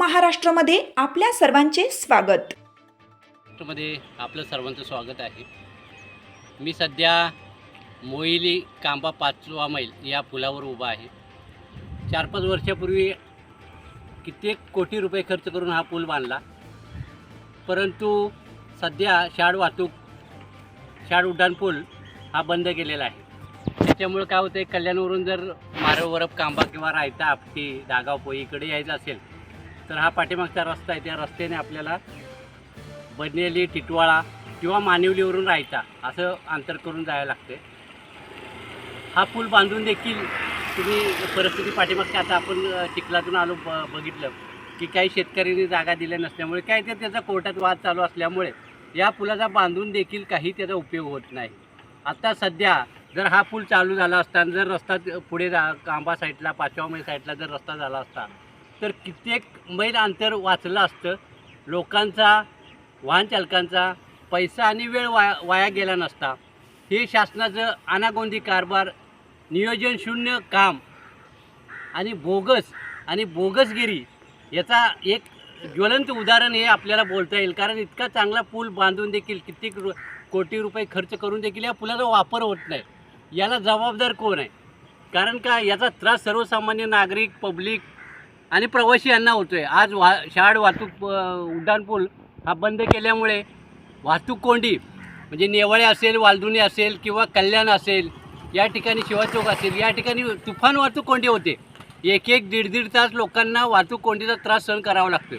महाराष्ट्रमध्ये आपल्या सर्वांचे स्वागत. मध्ये आपलं सर्वांचं स्वागत आहे. मी सध्या मोईली कांबा पाचवा मैल या पुलावर उभा आहे. चार पाच वर्षापूर्वी कित्येक कोटी रुपये खर्च करून हा पूल बांधला. परंतु सध्या शाड वाहतूक शाड उड्डाण पूल हा बंद केलेला आहे. त्याच्यामुळं काय होतं आहे कल्याणवरून जर मारवरप कांबा किंवा रायता आपटी दागाव पोई इकडे यायचं असेल तर हा पाठीमागचा रस्ता आहे. त्या रस्त्याने आपल्याला बनेली टिटवाळा किंवा मानिवलीवरून राहायचा. असं अंतर करून जायला लागते हा पूल बांधून देखील तुम्ही परिस्थिती पाठीमागच्या आता आपण चिखलातून आलो ब बघितलं की काही शेतकऱ्यांनी जागा दिल्या नसल्यामुळे काय ते त्याचा कोर्टात वाद चालू असल्यामुळे या पुलाचा बांधून देखील काही त्याचा उपयोग होत नाही. आता सध्या जर हा पूल चालू झाला असता आणि जर रस्ता पुढे जा कांबा साईडला पाचवा साईडला जर रस्ता झाला असता तर कित्येक मैल अंतर वाचलं असतं. लोकांचा वाहनचालकांचा पैसा आणि वेळ वाया वाया गेला नसता. हे शासनाचं अनागोंदी कारभार नियोजनशून्य काम आणि बोगस आणि बोगसगिरी याचा एक ज्वलंत उदाहरण हे आपल्याला बोलता येईल. कारण इतका चांगला पूल बांधून देखील कित्येक रु कोटी रुपये खर्च करून देखील या पुलाचा वापर होत नाही. याला जबाबदार कोण आहे? कारण का याचा त्रास सर्वसामान्य नागरिक पब्लिक आणि प्रवासी यांना होतो आहे आज वा शाड वाहतूक उड्डाणपूल हा बंद केल्यामुळे वाहतूक कोंडी म्हणजे नेवळे असेल वालदुनी असेल किंवा कल्याण असेल या ठिकाणी शिवाचौक असेल या ठिकाणी तुफान वाहतूक कोंडी होते. एक एक दीड दीड तास लोकांना वाहतूक कोंडीचा त्रास सहन करावा लागतो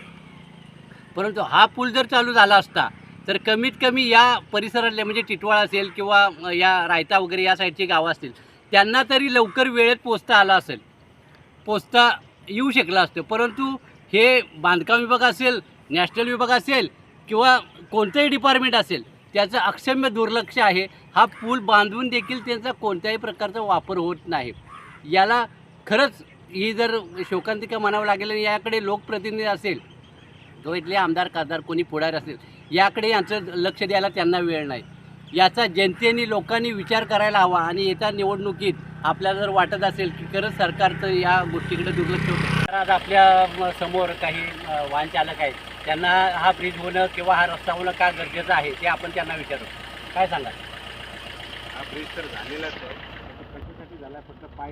परंतु हा पूल जर चालू झाला असता तर कमीत कमी या परिसरातले म्हणजे टिटवाळा असेल किंवा या रायता वगैरे या साईडची गावं असतील त्यांना तरी लवकर वेळेत पोचता आला असेल. पोचता येऊ शकलं असतं. परंतु हे बांधकाम विभाग असेल नॅशनल विभाग असेल किंवा कोणतंही डिपार्टमेंट असेल त्याचं अक्षम्य दुर्लक्ष आहे. हा पूल बांधून देखील त्यांचा कोणत्याही प्रकारचा वापर होत नाही. याला खरंच ही जर शोकांतिका म्हणावं लागेल आणि याकडे लोकप्रतिनिधी असेल जो इथले आमदार खासदार कोणी पुढारी असेल याकडे यांचं लक्ष द्यायला त्यांना वेळ नाही. याचा जनतेने लोकांनी विचार करायला हवा आणि येत्या निवडणुकीत आपल्याला जर वाटत असेल की खरंच सरकारचं या गोष्टीकडे दुर्लक्ष होतं. तर आज आपल्यासमोर काही वाहन चालक आहेत. त्यांना हा ब्रिज होणं किंवा हा रस्ता होणं का गरजेचं आहे ते आपण त्यांना विचारू. काय सांगा हा ब्रिज तर झालेलाच आहे. कशासाठी झाला फक्त पाय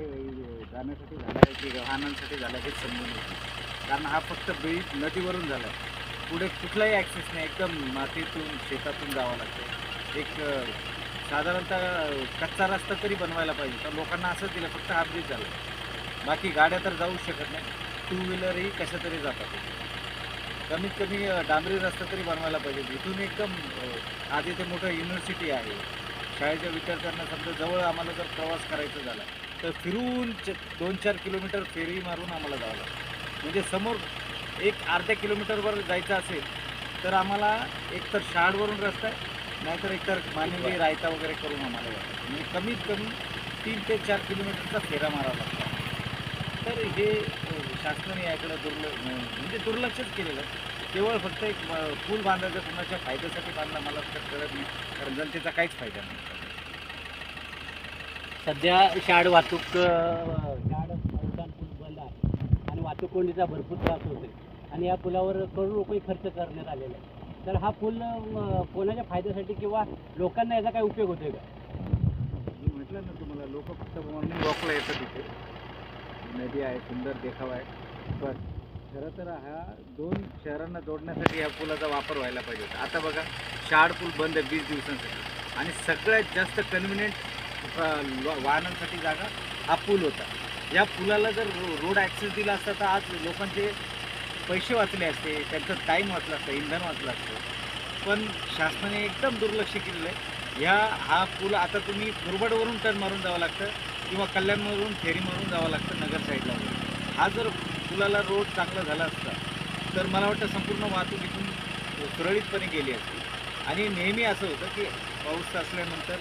जाण्यासाठी झाला आहे की वाहनांसाठी झाला हेच समजून नाही. कारण हा फक्त ब्रिज नदीवरून झाला आहे. पुढे कुठलाही ॲक्सेस नाही. एकदम मातीतून शेतातून जावं लागतं. एक साधारणतः कच्चा रस्ता तरी बनवायला पाहिजे. तर लोकांना असंच दिलं फक्त हा झालं. बाकी गाड्या तर जाऊ शकत नाही. टू व्हीलरही कशा तरी जातात. कमीत कमी डांबरी रस्ता तरी बनवायला पाहिजे. इथून एकदम आधी ते मोठं युनिव्हर्सिटी आहे. शाळेच्या विद्यार्थ्यांना समजा जवळ आम्हाला जर प्रवास करायचा झाला तर फिरून च दोन चार किलोमीटर फेरी मारून आम्हाला जावं लागतं. म्हणजे समोर एक अर्ध्या किलोमीटरवर जायचं असेल तर आम्हाला एकतर शाळवरून रस्ता आहे नाहीतर एकतर मानवी रायता वगैरे करून आम्हाला जायचं म्हणजे कमीत कमी तीन ते चार किलोमीटरचा फेरा मारावा लागतो. तर हे शासनाने याकडे दुर्लक्ष म्हणजे दुर्लक्षच केलेलं केवळ फक्त एक पूल बांधायचा कुणाच्या फायद्यासाठी बांधला मला तर कळत नाही. कारण जनतेचा काहीच फायदा नाही. सध्या शाड वाहतूक शाड पूल बंद आहे. आणि वाहतूक कोंडीचा भरपूर त्रास होतो आणि या पुलावर करोड रुपये खर्च करण्यात आलेला आहे तर हा पूल अ, कोणाच्या फायद्यासाठी किंवा लोकांना याचा काय उपयोग होतोय का? मी म्हटलं ना तुम्हाला लोक फक्त मॉर्निंग वॉकला येतात तिथे. नदी आहे सुंदर देखावा आहे. बस खरं तर हा दोन शहरांना जोडण्यासाठी या पुलाचा वापर व्हायला पाहिजे होता. आता बघा शाड पूल बंद आहे वीस दिवसांसाठी. आणि सगळ्यात जास्त कन्व्हिनियंट वाहनांसाठी जागा हा पूल होता. या पुलाला जर रो रोड ॲक्सेस दिला असता तर आज लोकांचे पैसे वाचले असते त्यांचं टाईम वाचला असतं इंधन वाचलं असतं. पण शासनाने एकदम दुर्लक्ष केलेलं आहे. ह्या हा पूल आता तुम्ही मुरबाडवरून टर्न मारून जावं लागतं किंवा कल्याणवरून फेरी मारून जावं लागतं नगर साईडला हा जर पुलाला रोड चांगला झाला असता तर मला वाटतं संपूर्ण वाहतूक इथून सुरळीतपणे गेली असती. आणि नेहमी असं होतं की पाऊस असल्यानंतर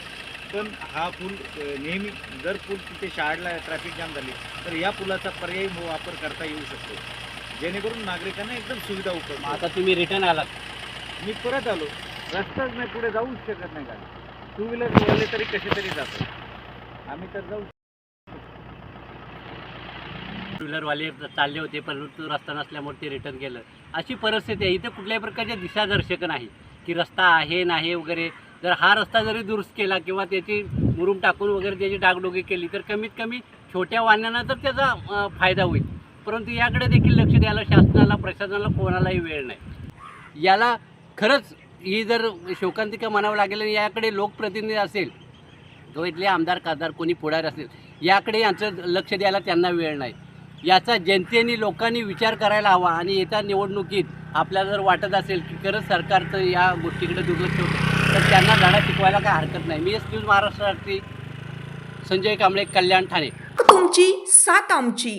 पण हा पूल नेहमी जर पूल तिथे शाळेला ट्रॅफिक जाम झाली तर या पुलाचा पर्यायी वापर करता येऊ शकतो. जेणेकरून नागरिकांना एकदम सुविधा उपलब्ध आता तुम्ही रिटर्न आलात. मी परत आलो. रस्ताच नाही पुढे जाऊच शकत नाही गाडी. टू व्हीलर वळले तरी कसे तरी जातो. आम्ही तर जाऊ टू व्हीलरवाले चालले होते परंतु रस्ता नसल्यामुळे ते रिटर्न केलं. अशी परिस्थिती आहे. इथे कुठल्याही प्रकारचे दिशादर्शक नाही. की रस्ता आहे नाही वगैरे. जर हा रस्ता जरी दुरुस्त केला किंवा त्याची मुरुम टाकून वगैरे त्याची डागडुगी केली तर कमीत कमी छोट्या वाहनांना तर त्याचा अं, फायदा होईल. परंतु याकडे देखील लक्ष द्यायला शासनाला प्रशासनाला कोणालाही वेळ नाही. याला खरंच ही जर शोकांतिका म्हणावं लागेल आणि याकडे लोकप्रतिनिधी असेल तो इथले आमदार खासदार कोणी पुढारी असेल याकडे यांचं लक्ष द्यायला त्यांना वेळ नाही. याचा जनतेने लोकांनी विचार करायला हवा आणि येत्या निवडणुकीत आपल्याला जर वाटत असेल की खरंच सरकारचं या गोष्टीकडे दुर्लक्ष होतं तर त्यांना धडा शिकवायला काय हरकत नाही. मी एस न्यूज महाराष्ट्रासाठी संजय कांबळे कल्याण ठाणे. तुमची सात आमची.